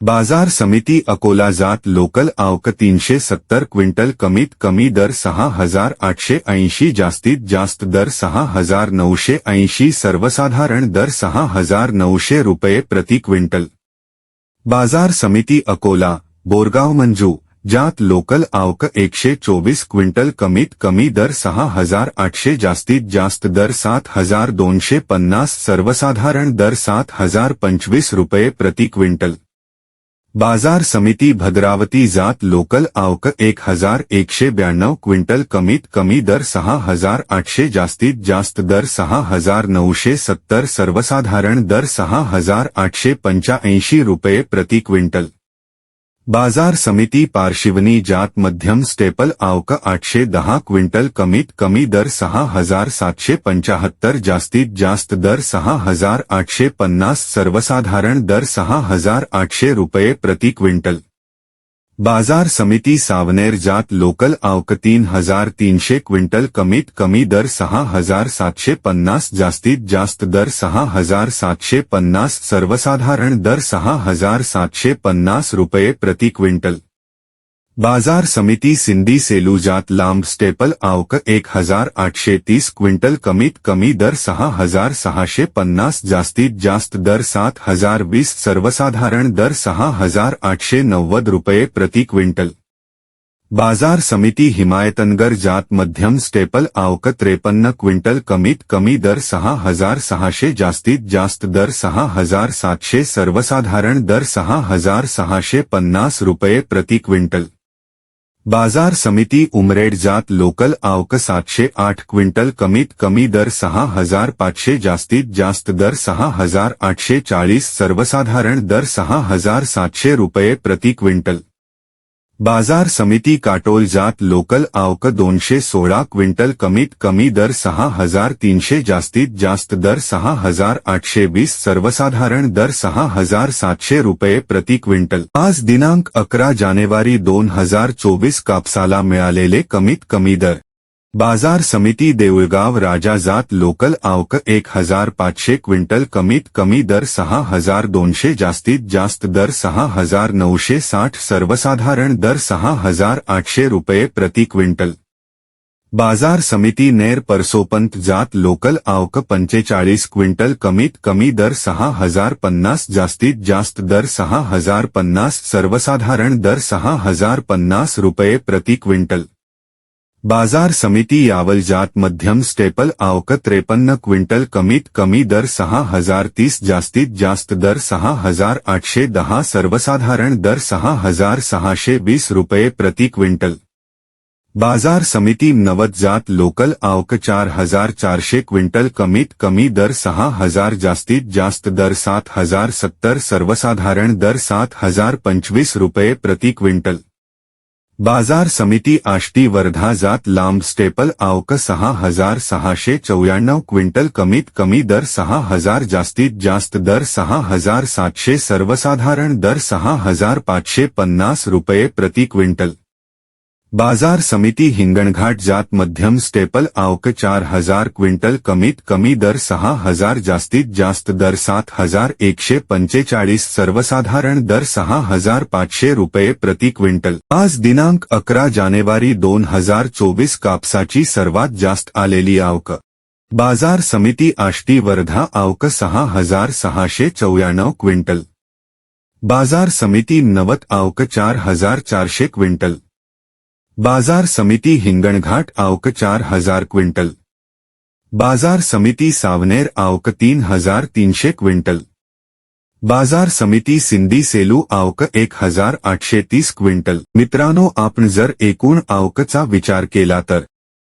बाज़ार समिती अकोला जात लोकल आवक तीनशे सत्तर क्विंटल कमीत कमी दर सहा हज़ार आठशे ऐंशी जास्तीत जास्त दर सहा हज़ार नऊशे ऐंशी सर्वसाधारण दर सहा हज़ार नऊशे रुपये प्रति क्विंटल. बाज़ार समिती अकोला, बोरगाव मंजू, जात लोकल आवक एकशे चोवीस क्विंटल कमीत कमी दर सहा हज़ार आठशे जास्तीत जास्त दर सात हज़ार दोनशे पन्नास सर्वसाधारण दर सात हज़ार पंचवीस रुपये प्रति क्विंटल. बाज़ार समिति भद्रावती जात लोकल आवक एक हज़ार एकशे ब्याव क्विंटल कमीत कमी दर सहा हज़ार आठशे जास्तीत जास्त दर सहा हज़ार नऊशे सत्तर सर्वसाधारण दर सहा हज़ार आठशे पंच्याऐंशी रुपये प्रति क्विंटल. बाज़ार समिति पार्शिवनी जात मध्यम स्टेपल आवक आठशे दहा क्विंटल कमीत कमी दर सहा हज़ार सातशे पंचाहत्तर जास्तीत जास्त दर सहा हज़ार आठशे पन्नास सर्वसाधारण दर सहा हज़ार आठशे रुपये प्रति क्विंटल. बाज़ार समिति सावनेर जात लोकल आवक तीन हज़ार तीनशे क्विंटल कमीत कमी दर सहा हज़ार सातशे पन्नास जास्तीत जास्त दर सहा हज़ार सातशे पन्नास सर्वसाधारण दर सहा हज़ार सातशे पन्नास रुपये प्रति क्विंटल. बाज़ार समिती सिंधी सेलू जात लांब स्टेपल आवक एक हज़ार आठशे तीस क्विंटल कमीत कमी दर सहा हज़ार सहाशे पन्नास जास्तीत जास्त दर सात हज़ार वीस सर्वसाधारण दर सहा हज़ार आठशे नव्वद रुपये प्रति क्विंटल। बाज़ार समिती हिमायतनगर जात मध्यम स्टेपल आवक त्रेपन्न क्विंटल कमीत कमी दर सहा हज़ार सहाशे जास्तीत जास्त दर सहा हज़ार सातशे सर्वसाधारण दर सहा हज़ार सहाशे पन्नास रुपये प्रति क्विंटल। बाज़ार समिति उमरेड जात लोकल आवक सातशे आठ क्विंटल कमीत कमी दर सहा हज़ार पाचशे जास्तीत जास्त दर सहा हज़ार आठशे चाळीस सर्वसाधारण दर सहा हज़ार सातशे रुपये प्रति क्विंटल. बाज़ार समिति काटोल जात लोकल आवक दोनशे सोला क्विंटल कमीत कमी दर सहा हज़ार तीनशे जास्तीत जास्त दर सहा हज़ार आठशे वीस सर्वसाधारण दर सहा हज़ार सातशे रुपये प्रति क्विंटल. आज दिनांक अकरा जानेवारी दोन हज़ार चोवीस कापसाला मिळालेले कमीत कमी दर. बाजार समिती देऊळगाव राजा जात लोकल आवक एक हजार पाचशे क्विंटल कमीत कमी दर सहा हजार दोनशे जास्तीत जास्त दर सहा हजार नऊशे साठ सर्वसाधारण दर सहा हजार आठशे रुपये प्रति क्विंटल. बाजार समिती नेर परसोपंत जात लोकल आवक पंचेचाळीस क्विंटल कमीत कमी दर सहा हजार पन्नास जास्तीत जास्त दर सहा हजार पन्नास सर्वसाधारण दर सहा हजार पन्नास रुपये प्रति क्विंटल. बाज़ार समिती यावल जात मध्यम स्टेपल आवक त्रेपन्न क्विंटल कमीत कमी दर सहा हज़ार तीस जास्तीत जास्त दर सहा हज़ार आठशे दहा सर्वसाधारण दर सहा हज़ार सहाशे वीस रुपये प्रति क्विंटल. बाज़ार समिती नवद जात लोकल आवक चार हज़ार चारशे क्विंटल कमीत कमी दर सहा हज़ार जास्तीत जास्त दर सात हज़ार सत्तर सर्वसाधारण दर सात हज़ार पंचवीस रुपये प्रति क्विंटल. बाज़ार समिति आष्टी वर्धा जात लांब स्टेपल आवक सहा हज़ार सहाशे चौऱ्याण्णव क्विंटल कमीत कमी दर सहा हज़ार जास्तीत जास्त दर सहा हज़ार सातशे सर्वसाधारण दर सहा हज़ार पाचशे पन्नास रुपये प्रति क्विंटल। बाजार समिती हिंगणघाट जात मध्यम स्टेपल आवक चार हजार क्विंटल कमीत कमी दर सहा हजार जास्तीत जास्त दर सात हजार एकशे पंचेचाळीस सर्वसाधारण दर सहा हजार पाचशे रुपये प्रति क्विंटल. आज दिनांक अकरा जानेवारी दोन हजार चोवीस कापसाची सर्वात जास्त आलेली आवक. बाजार समिती आष्टी वर्धा आवक सहा हजार सहाशे चौऱ्याण्णव क्विंटल. बाजार समिती नवत आवक चार हजार चारशे क्विंटल. बाजार समिती हिंगणघाट आवक चार हजार क्विंटल. बाजार समिती सावनेर आवक तीन हजार तीनशे क्विंटल. बाजार समिती सिंधी सेलू आवक एक हजार आठशे तीस क्विंटल. मित्रांनो आपण जर एकूण आवकचा विचार केला तर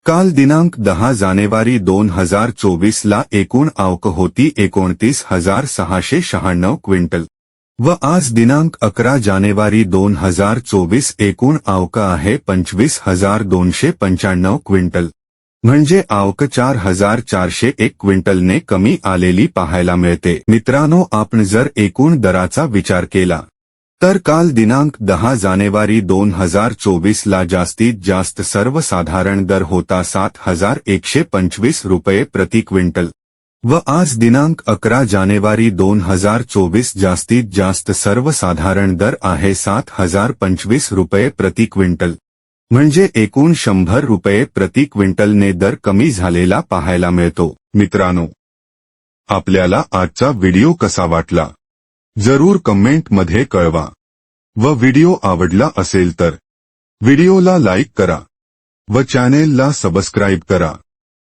काल दिनांक दहा जानेवारी दोन हजार चोवीसला एकूण आवक होती एकोणतीस हजार सहाशे शहाण्णव क्विंटल. व आज दिनांक अकरा जानेवारी दोन हजार चोवीस एकूण आवक आहे पंचवीस हजार दोनशे पंच्याण्णव क्विंटल. म्हणजे आवक चार हजार चारशे एक क्विंटलने कमी आलेली पाहायला मिळते. मित्रांनो आपण जर एकूण दराचा विचार केला तर काल दिनांक दहा जानेवारी दोन हजार चोवीस ला जास्तीत जास्त सर्वसाधारण दर होता सात हजार एकशे पंचवीस रुपये प्रति क्विंटल. व आज दिनांक अकरा जानेवारी दोन हजार चोवीस जास्तीत जास्त सर्वसाधारण दर आहे सात हजार पंचवीस रुपये प्रति क्विंटल. म्हणजे एकूण शंभर रुपये प्रति क्विंटलने दर कमी झालेला पाहायला मिळतो. मित्रांनो आपल्याला आजचा व्हिडिओ कसा वाटला? जरूर कमेंटमध्ये कळवा. व व्हिडिओ आवडला असेल तर व्हिडिओला लाईक करा. व चॅनेलला सबस्क्राईब करा.